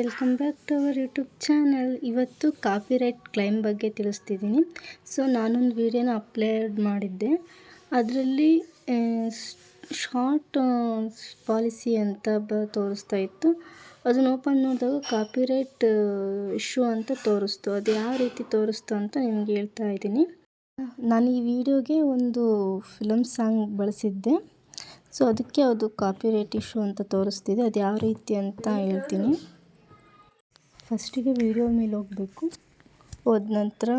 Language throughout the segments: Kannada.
Welcome back to our YouTube channel. ಇವತ್ತು ಕಾಪಿರೈಟ್ ಕ್ಲೈಮ್ ಬಗ್ಗೆ ತಿಳಿಸ್ತಿದ್ದೀನಿ. ಸೊ ನಾನೊಂದು ವಿಡಿಯೋನ ಅಪ್ಲೋಡ್ ಮಾಡಿದ್ದೆ. ಅದರಲ್ಲಿ ಶಾರ್ಟ್ ಪಾಲಿಸಿ ಅಂತ ಬ, ತೋರಿಸ್ತಾ ಇತ್ತು. ಅದನ್ನು ಓಪನ್ ಮಾಡಿದಾಗ ಕಾಪಿರೈಟ್ ಇಶ್ಯೂ ಅಂತ ತೋರಿಸ್ತು. ಅದು ಯಾವ ರೀತಿ ತೋರಿಸ್ತು ಅಂತ ನಿಮ್ಗೆ ಹೇಳ್ತಾ ಇದ್ದೀನಿ. ನಾನು ಈ ವಿಡಿಯೋಗೆ ಒಂದು ಫಿಲಮ್ ಸಾಂಗ್ ಬಳಸಿದ್ದೆ. ಸೊ ಅದಕ್ಕೆ ಅದು ಕಾಪಿರೈಟ್ ಇಶ್ಯೂ ಅಂತ ತೋರಿಸ್ತಿದೆ. ಅದು ಯಾವ ರೀತಿ ಅಂತ ಹೇಳ್ತೀನಿ. ಫಸ್ಟಿಗೆ ವೀಡಿಯೋ ಮೇಲೆ ಹೋಗಬೇಕು. ಹೋದ ನಂತರ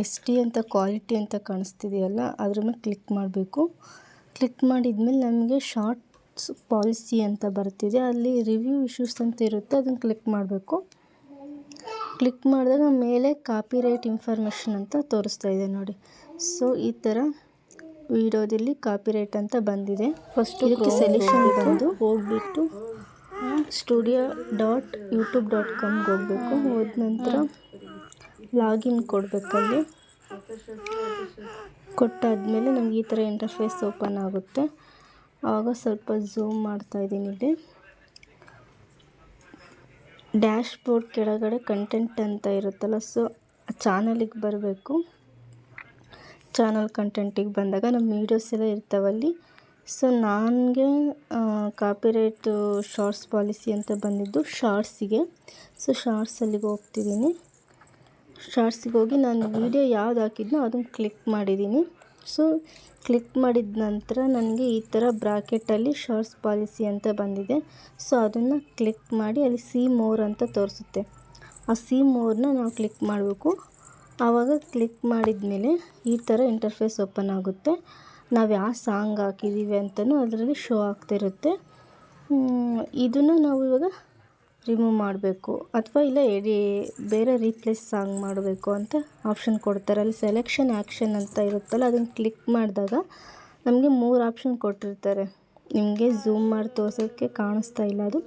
ಎಸ್ ಟಿ ಅಂತ ಕ್ವಾಲಿಟಿ ಅಂತ ಕಾಣಿಸ್ತಿದೆಯಲ್ಲ ಅದ್ರ ಮೇಲೆ ಕ್ಲಿಕ್ ಮಾಡಬೇಕು. ಕ್ಲಿಕ್ ಮಾಡಿದ್ಮೇಲೆ ನಮಗೆ ಶಾರ್ಟ್ಸ್ ಪಾಲಿಸಿ ಅಂತ ಬರ್ತಿದೆ. ಅಲ್ಲಿ ರಿವ್ಯೂ ಇಶ್ಯೂಸ್ ಅಂತ ಇರುತ್ತೆ ಅದನ್ನು ಕ್ಲಿಕ್ ಮಾಡಬೇಕು. ಕ್ಲಿಕ್ ಮಾಡಿದಾಗ ಮೇಲೆ ಕಾಪಿರೈಟ್ ಇನ್ಫಾರ್ಮೇಷನ್ ಅಂತ ತೋರಿಸ್ತಾ ಇದೆ ನೋಡಿ. ಸೊ ಈ ಥರ ವಿಡಿಯೋದಲ್ಲಿ ಕಾಪಿರೈಟ್ ಅಂತ ಬಂದಿದೆ. ಫಸ್ಟ್ ಇದಕ್ಕೆ ಸೆಲೆಕ್ಷನ್ ಬಂದು ಹೋಗ್ಬಿಟ್ಟು ಸ್ಟುಡಿಯೋ ಡಾಟ್ ಯೂಟ್ಯೂಬ್ ಡಾಟ್ ಕಾಮ್ಗೆ ಹೋಗಬೇಕು. ಹೋದ ನಂತರ ಲಾಗಿನ್ ಕೊಡಬೇಕಲ್ಲಿ. ಕೊಟ್ಟಾದಮೇಲೆ ನಮ್ಗೆ ಈ ಥರ ಇಂಟರ್ಫೇಸ್ ಓಪನ್ ಆಗುತ್ತೆ. ಆವಾಗ ಸ್ವಲ್ಪ ಝೂಮ್ ಮಾಡ್ತಾ ಇದ್ದೀನಿ ಇಲ್ಲಿ. ಡ್ಯಾಶ್ ಬೋರ್ಡ್ ಕೆಳಗಡೆ ಕಂಟೆಂಟ್ ಅಂತ ಇರುತ್ತಲ್ಲ ಸೊ ಚಾನಲಿಗೆ ಬರಬೇಕು. ಚಾನಲ್ ಕಂಟೆಂಟಿಗೆ ಬಂದಾಗ ನಮ್ಮ ವೀಡಿಯೋಸ್ ಎಲ್ಲ ಇರ್ತಾವಲ್ಲಿ. ಸೊ ನನಗೆ ಕಾಪಿರೈಟು ಶಾರ್ಟ್ಸ್ ಪಾಲಿಸಿ ಅಂತ ಬಂದಿದ್ದು ಶಾರ್ಟ್ಸಿಗೆ ಸೊ ಶಾರ್ಟ್ಸ್ ಅಲ್ಲಿಗೆ ಹೋಗ್ತಿದ್ದೀನಿ. ಶಾರ್ಟ್ಸಿಗೆ ಹೋಗಿ ನಾನು ವೀಡಿಯೋ ಯಾವ್ದು ಹಾಕಿದ್ನೋ ಅದನ್ನು ಕ್ಲಿಕ್ ಮಾಡಿದ್ದೀನಿ. ಸೊ ಕ್ಲಿಕ್ ಮಾಡಿದ ನಂತರ ನನಗೆ ಈ ಥರ ಬ್ರಾಕೆಟಲ್ಲಿ ಶಾರ್ಟ್ಸ್ ಪಾಲಿಸಿ ಅಂತ ಬಂದಿದೆ. ಸೊ ಅದನ್ನು ಕ್ಲಿಕ್ ಮಾಡಿ ಅಲ್ಲಿ ಸಿ ಮೋರ್ ಅಂತ ತೋರಿಸುತ್ತೆ. ಆ ಸಿ ಮೋರ್ನ ನಾವು ಕ್ಲಿಕ್ ಮಾಡಬೇಕು. ಆವಾಗ ಕ್ಲಿಕ್ ಮಾಡಿದ ಮೇಲೆ ಈ ಥರ ಇಂಟರ್ಫೇಸ್ ಓಪನ್ ಆಗುತ್ತೆ. ನಾವು ಯಾವ ಸಾಂಗ್ ಹಾಕಿದ್ದೀವಿ ಅಂತಲೂ ಅದರಲ್ಲಿ ಶೋ ಆಗ್ತಿರುತ್ತೆ. ಇದನ್ನು ನಾವು ಇವಾಗ ರಿಮೂವ್ ಮಾಡಬೇಕು. ಅಥವಾ ಇಲ್ಲ ಎಡಿ, ಬೇರೆ ರೀಪ್ಲೇಸ್ ಸಾಂಗ್ ಮಾಡಬೇಕು ಅಂತ ಆಪ್ಷನ್ ಕೊಡ್ತಾರೆ. ಅಲ್ಲಿ ಸೆಲೆಕ್ಷನ್ ಆ್ಯಕ್ಷನ್ ಅಂತ ಇರುತ್ತಲ್ಲ, ಅದನ್ನು ಕ್ಲಿಕ್ ಮಾಡಿದಾಗ ನಮಗೆ ಮೂರು ಆಪ್ಷನ್ ಕೊಟ್ಟಿರ್ತಾರೆ. ನಿಮಗೆ ಝೂಮ್ ಮಾಡಿ ತೋರಿಸೋಕ್ಕೆ ಕಾಣಿಸ್ತಾ ಇಲ್ಲ ಅದು.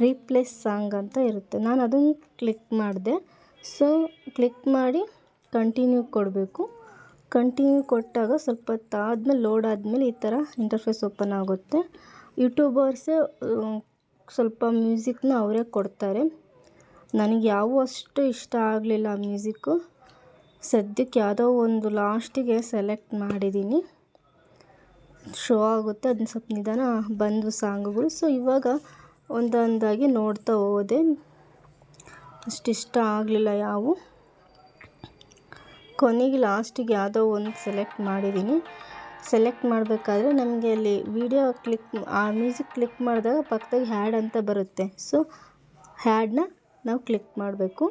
ರೀಪ್ಲೇಸ್ ಸಾಂಗ್ ಅಂತ ಇರುತ್ತೆ. ನಾನು ಅದನ್ನು ಕ್ಲಿಕ್ ಮಾಡಿದೆ. ಸೊ ಕ್ಲಿಕ್ ಮಾಡಿ ಕಂಟಿನ್ಯೂ ಕೊಡಬೇಕು. ಕಂಟಿನ್ಯೂ ಕೊಟ್ಟಾಗ ಸ್ವಲ್ಪ ಹೊತ್ತಾದ್ಮೇಲೆ ಲೋಡ್ ಆದಮೇಲೆ ಈ ಥರ ಇಂಟರ್ಫೇಸ್ ಓಪನ್ ಆಗುತ್ತೆ. ಯೂಟ್ಯೂಬರ್ಸೇ ಸ್ವಲ್ಪ ಮ್ಯೂಸಿಕ್ನ ಅವರೇ ಕೊಡ್ತಾರೆ. ನನಗೆ ಯಾವೂ ಅಷ್ಟು ಇಷ್ಟ ಆಗಲಿಲ್ಲ ಆ ಮ್ಯೂಸಿಕ್ಕು ಸದ್ಯಕ್ಕೆ ಯಾವುದೋ ಒಂದು ಲಾಸ್ಟಿಗೆ ಸೆಲೆಕ್ಟ್ ಮಾಡಿದ್ದೀನಿ. ಶೋ ಆಗುತ್ತೆ, ಅದನ್ನ ಸ್ವಲ್ಪ ನಿಧಾನ ಬಂದು ಸಾಂಗುಗಳು. ಸೊ ಇವಾಗ ಒಂದೊಂದಾಗಿ ನೋಡ್ತಾ ಹೋದೆ. ಅಷ್ಟಿಷ್ಟ ಆಗಲಿಲ್ಲ ಯಾವು. ಕೊನೆಗೆ ಲಾಸ್ಟಿಗೆ ಯಾವುದೋ ಒಂದು ಸೆಲೆಕ್ಟ್ ಮಾಡಿದ್ದೀನಿ. ಸೆಲೆಕ್ಟ್ ಮಾಡಬೇಕಾದ್ರೆ ನಮಗೆ ಅಲ್ಲಿ ವೀಡಿಯೋ ಕ್ಲಿಕ್ ಆ ಮ್ಯೂಸಿಕ್ ಕ್ಲಿಕ್ ಮಾಡಿದಾಗ ಪಕ್ಕದಾಗಿ ಹ್ಯಾಡ್ ಅಂತ ಬರುತ್ತೆ. ಸೊ ಹ್ಯಾಡನ್ನ ನಾವು ಕ್ಲಿಕ್ ಮಾಡಬೇಕು.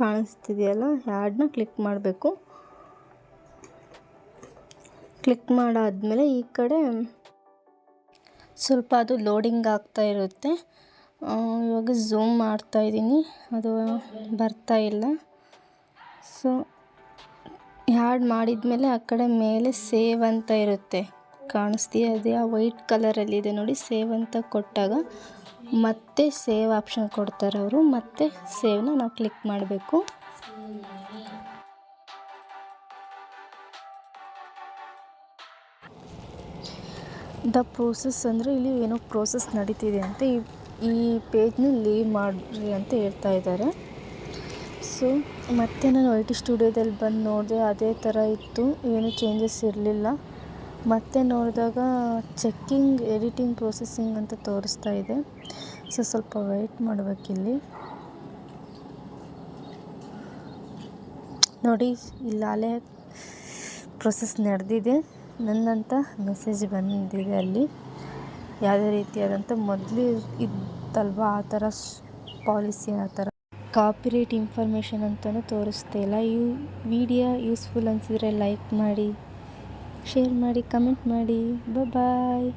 ಕಾಣಿಸ್ತಿದೆಯಲ್ಲ? ಹ್ಯಾಡನ್ನ ಕ್ಲಿಕ್ ಮಾಡಬೇಕು. ಕ್ಲಿಕ್ ಮಾಡಾದಮೇಲೆ ಈ ಕಡೆ ಸ್ವಲ್ಪ ಅದು ಲೋಡಿಂಗ್ ಆಗ್ತಾ ಇರುತ್ತೆ. ಇವಾಗ ಝೂಮ್ ಮಾಡ್ತಾಯಿದ್ದೀನಿ ಅದು ಬರ್ತಾ ಇಲ್ಲ. ಸೊ ಹ್ಯಾಡ್ ಮಾಡಿದ್ಮೇಲೆ ಆ ಕಡೆ ಮೇಲೆ ಸೇವ್ ಅಂತ ಇರುತ್ತೆ. ಕಾಣಿಸ್ತೀಯ? ಅದೇ ಆ ವೈಟ್ ಕಲರಲ್ಲಿದೆ ನೋಡಿ, ಸೇವ್ ಅಂತ ಕೊಟ್ಟಾಗ ಮತ್ತೆ ಸೇವ್ ಆಪ್ಷನ್ ಕೊಡ್ತಾರೆ ಅವರು. ಮತ್ತೆ ಸೇವ್ನ ನಾವು ಕ್ಲಿಕ್ ಮಾಡಬೇಕು. ದ ಪ್ರೋಸೆಸ್ ಅಂದರೆ ಇಲ್ಲಿ ಏನೋ ಪ್ರೋಸೆಸ್ ನಡೀತಿದೆ ಅಂತ ಈ ಈ ಪೇಜ್ನ ಲೀವ್ ಮಾಡಿರಿ ಅಂತ ಹೇಳ್ತಾ ಇದ್ದಾರೆ. ಸೊ ಮತ್ತೆ ನಾನು ಐ ಟಿ ಸ್ಟುಡಿಯೋದಲ್ಲಿ ಬಂದು ನೋಡಿದೆ, ಅದೇ ಥರ ಇತ್ತು. ಏನು ಚೇಂಜಸ್ ಇರಲಿಲ್ಲ. ಮತ್ತೆ ನೋಡಿದಾಗ ಚೆಕ್ಕಿಂಗ್ ಎಡಿಟಿಂಗ್ ಪ್ರೊಸೆಸಿಂಗ್ ಅಂತ ತೋರಿಸ್ತಾ ಇದೆ. ಸೊ ಸ್ವಲ್ಪ ವೆಯ್ಟ್ ಮಾಡಬೇಕಿಲ್ಲಿ ನೋಡಿ ಇಲ್ಲಾಲೇ ಪ್ರೊಸೆಸ್ ನಡೆದಿದೆ. ನನ್ನಂಥ ಮೆಸೇಜ್ ಬಂದಿದೆ ಅಲ್ಲಿ. ಯಾವುದೇ ರೀತಿಯಾದಂಥ ಮೊದಲು ಇತ್ತಲ್ವ ಆ ಥರ ಪಾಲಿಸಿ ಆ ಥರ? ಕಾಪಿರೇಟ್ ಇನ್ಫಾರ್ಮೇಷನ್ ಅಂತಲೂ ತೋರಿಸ್ತಾ ಇಲ್ಲ. ಈ ವಿಡಿಯೋ ಯೂಸ್ಫುಲ್ ಅನಿಸಿದ್ರೆ ಲೈಕ್ ಮಾಡಿ ಶೇರ್ ಮಾಡಿ ಕಮೆಂಟ್ ಮಾಡಿ. ಬಾಯ್